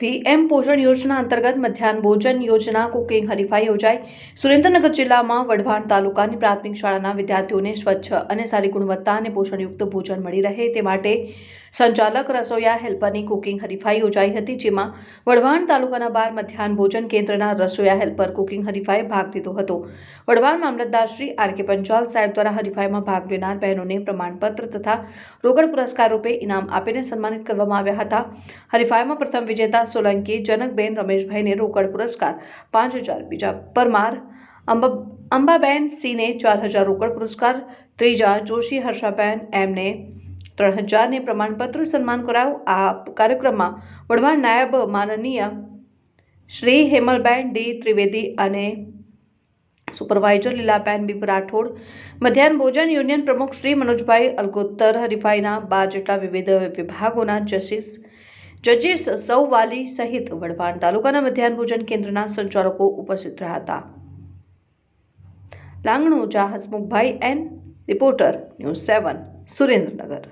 PM પોષણ યોજના અંતર્ગત મધ્યાહન ભોજન યોજના કુકિંગ હરીફાઈ યોજાઈ. સુરેન્દ્રનગર જિલ્લામાં વઢવાણ તાલુકાની પ્રાથમિક શાળાના વિદ્યાર્થીઓને સ્વચ્છ અને સારી ગુણવત્તા અને પોષણયુક્ત ભોજન મળી રહે તે માટે સંચાલક રસોયા હેલ્પરની કુકિંગ હરીફાઈ યોજાઈ હતી, જેમાં વઢવાણ તાલુકાના બાર મધ્યાહન ભોજન કેન્દ્રના રસોયા હેલ્પર કુકિંગ હરીફાઈ ભાગ લીધો હતો. વઢવાણ મામલતદાર શ્રી આર કે પંચાલ સાહેબ દ્વારા હરીફાઈમાં ભાગ લેનાર બહેનોને પ્રમાણપત્ર તથા રોકડ પુરસ્કાર રૂપે ઇનામ આપીને સન્માનિત કરવામાં આવ્યા હતા. હરીફાઈમાં પ્રથમ વિજેતા સોલંકી, જનકબેન, રમેશભાઈને રોકડ પુરસ્કાર, પાંચ હજાર. બીજા પરમાર અંબા અંબાબેન સિંહને ચાર હજાર રોકડ પુરસ્કાર, ત્રીજા જોશી હર્ષાબેન એમને ત્રણ હજારને પ્રમાણપત્ર સન્માન કરાયું આ કાર્યક્રમમાં વડવાણ નાયબ માનનીય શ્રી હેમલબેન ડી ત્રિવેદી અને સુપરવાઇઝર લીલાબેન બી રાઠોડ, મધ્યાહન ભોજન યુનિયન પ્રમુખ શ્રી મનોજભાઈ અલગોત્તર હરિભાઈના બાર જેટલા વિવિધ વિભાગોના જજીસ જજીસ સૌ વાલી સહિત વઢવાણ તાલુકાના મધ્યાહન ભોજન કેન્દ્રના સંચાલકો ઉપસ્થિત રહ્યા હતા લાંગણું જા Hasmukhbhai N, reporter news seven, Surendranagar.